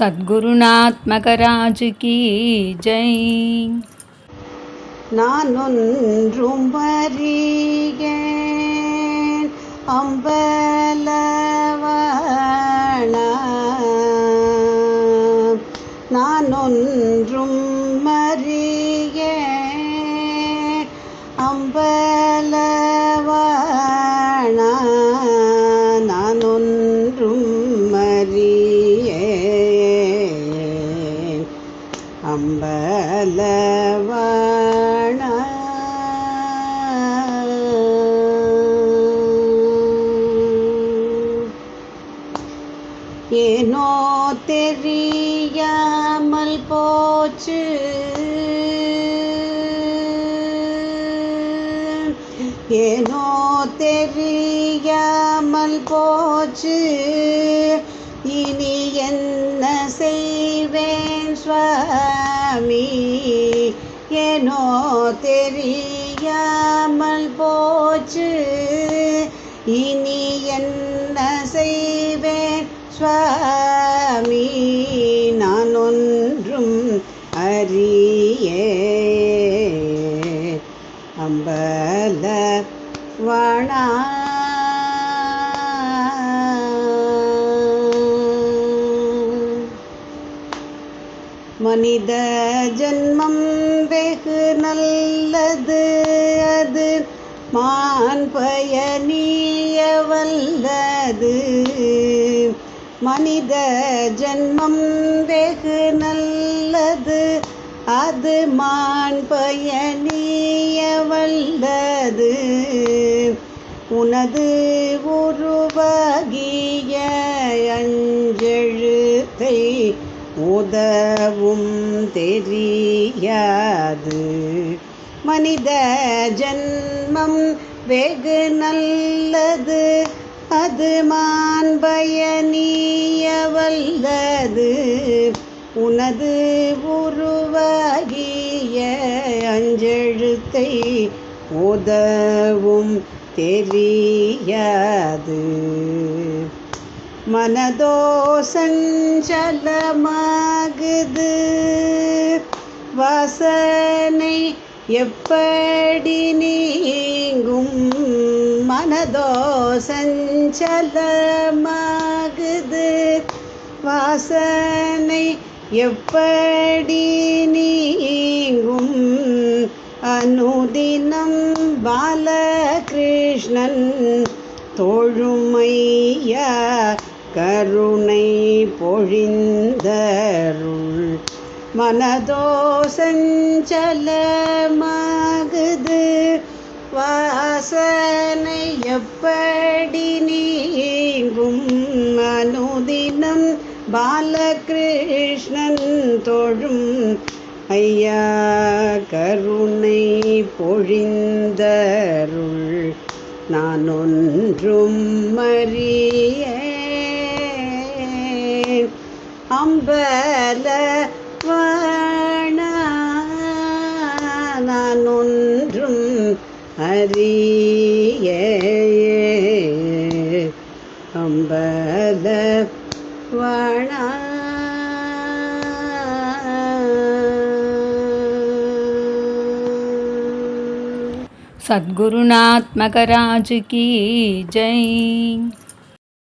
சத்குருநாத்மகராஜுக்கு ஜெய். நான் ஒன்றும் அறியேன் அம்பலவன. நான் ஒன்றும் அறியேன் அம்பலவன. அம்பலவன ஏனோ தெரியாமல் போச்சு. ஏனோ தெரியாமல் போச்சு. இனி என்ன செய்வேன் ஸ்வ சுவாமி ஏனோ தெரியாமல் போச்சு. இனி என்ன செய்வேன் சுவாமி? நான் ஒன்றும் அறியே அம்பல வணா மனித ஜன்மம் வெகு நல்லது அது. மான் பயனிய வல்லது மனித ஜன்மம் வெகு நல்லது அது. மான் பயனிய வல்லது உனது உருவாகிய அஞ்செழுத்தை உதவும் தெரியாது. மனித ஜன்மம் வெகு நல்லது. அது மான்பயனிய வல்லது உனது உருவாகிய அஞ்செழுத்தை உதவும் தெரியாது. மனதோ சஞ்சலமாகுது வாசனை எப்படி நீங்கும்? மனதோ சஞ்சலமாகுது வாசனை எப்படி நீங்கும்? அனுதினம் பாலகிருஷ்ணன் தோழுமையா கருணை பொழிந்தருள் மனதோ சஞ்சலமாகுது. வாசனை எப்படி நீங்கும்? அனுதினம் பாலகிருஷ்ணன் தொழும். ஐயா கருணை பொழிந்தருள். நான் ஒன்றும் அறியேன் அம்பல நான் ஒன்றும் அறிய அம்பல வணா சத்குருநாத்மகராஜுக்கு ஜெய்